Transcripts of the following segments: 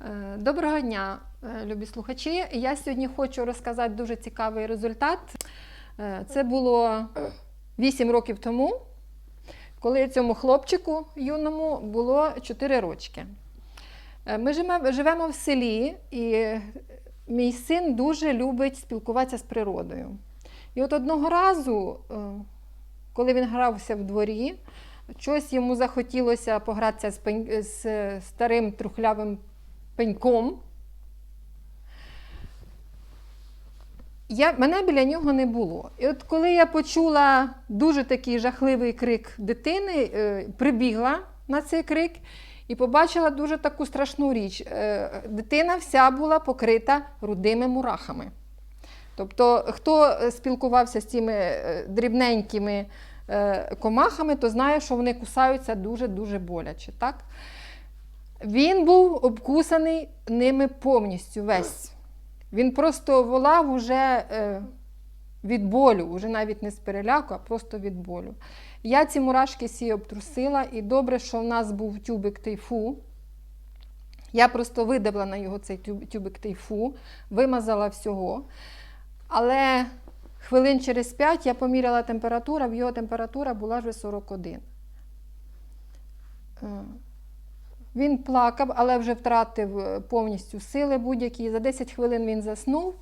Е, Доброго дня, е, любі слухачі. Я сьогодні хочу розказати дуже цікавий результат. Е, Це було 8 років тому, коли цьому хлопчику юному було 4 рочки. Ми живемо, в селі, і мій син дуже любить спілкуватися з природою. І от одного разу, коли він грався в дворі, щось йому захотілося погратися з, старим трухлявим пеньком. Я, мене біля нього не було. І от коли я почула дуже такий жахливий крик дитини, е, прибігла на цей крик і побачила дуже таку страшну річ. Е, дитина вся була покрита рудими мурахами. Тобто, хто спілкувався з цими е, дрібненькими е, комахами, то знає, що вони кусаються дуже-дуже боляче. Так? Він був обкусаний ними повністю весь. Він просто волав уже е, від болю, уже навіть не з переляку, а просто від болю. Я ці мурашки всі обтрусила, і добре, що в нас був тюбик тайфу. Я просто видавила на його цей тюбик тайфу, вимазала всього. Але хвилин через 5 я поміряла температуру, в його температура була вже 41. Він плакав, але вже втратив е, повністю сили будь-які. За 10 хвилин він заснув.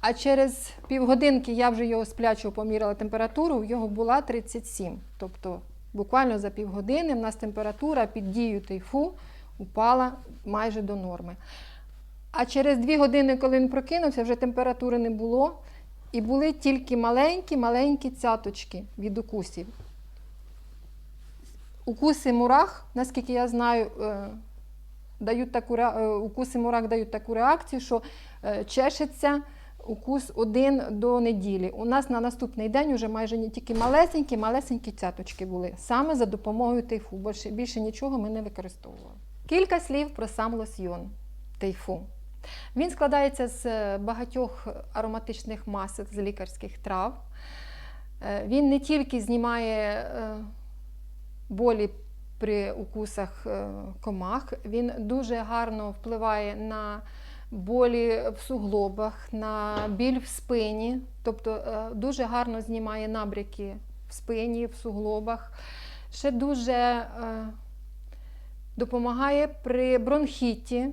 А через півгодинки я вже його сплячого поміряла температуру, в його була 37. Тобто буквально за півгодини в нас температура під дією тайфу упала майже до норми. А через 2 години, коли він прокинувся, вже температури не було. І були тільки маленькі-маленькі цяточки від укусів. Укуси мурах, наскільки я знаю, е, дають таку, е, укуси мурах дають таку реакцію, що е, чешеться укус один до неділі. У нас на наступний день вже майже не тільки малесенькі, малесенькі цяточки були. Саме за допомогою тайфу. Більше, більше нічого ми не використовували. Кілька слів про сам лосьйон тайфу. Він складається з багатьох ароматичних масел з лікарських трав. Він не тільки знімає болі при укусах е, комах, він дуже гарно впливає на болі в суглобах, на біль в спині, тобто е, дуже гарно знімає набряки в спині, в суглобах. Ще дуже е, допомагає при бронхіті,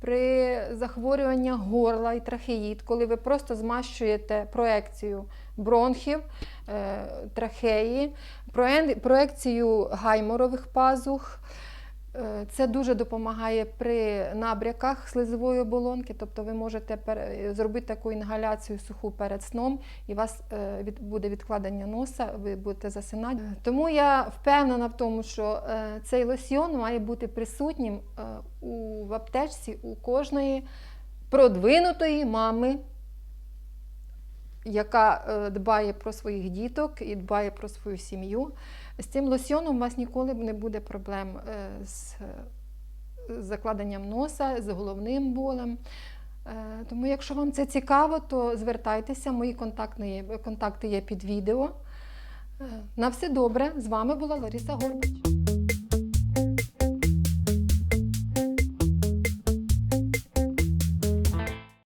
при захворюванні горла і трахеїд, коли ви просто змащуєте проекцію бронхів, е, трахеї, проекцію гайморових пазух. Е, Це дуже допомагає при набряках слизової оболонки, тобто ви можете зробити таку інгаляцію суху перед сном, і у вас е, буде відкладення носа, ви будете засинати. Е, Тому я впевнена в тому, що е, цей лосьйон має бути присутнім е, у, аптечці у кожної продвинутої мами, яка е, дбає про своїх діток і дбає про свою сім'ю. З цим лосьйоном у вас ніколи не буде проблем е, з е, закладенням носа, з головним болем. Тому, якщо вам це цікаво, то звертайтеся, мої контакти є під відео. На все добре. З вами була Лариса Горбач.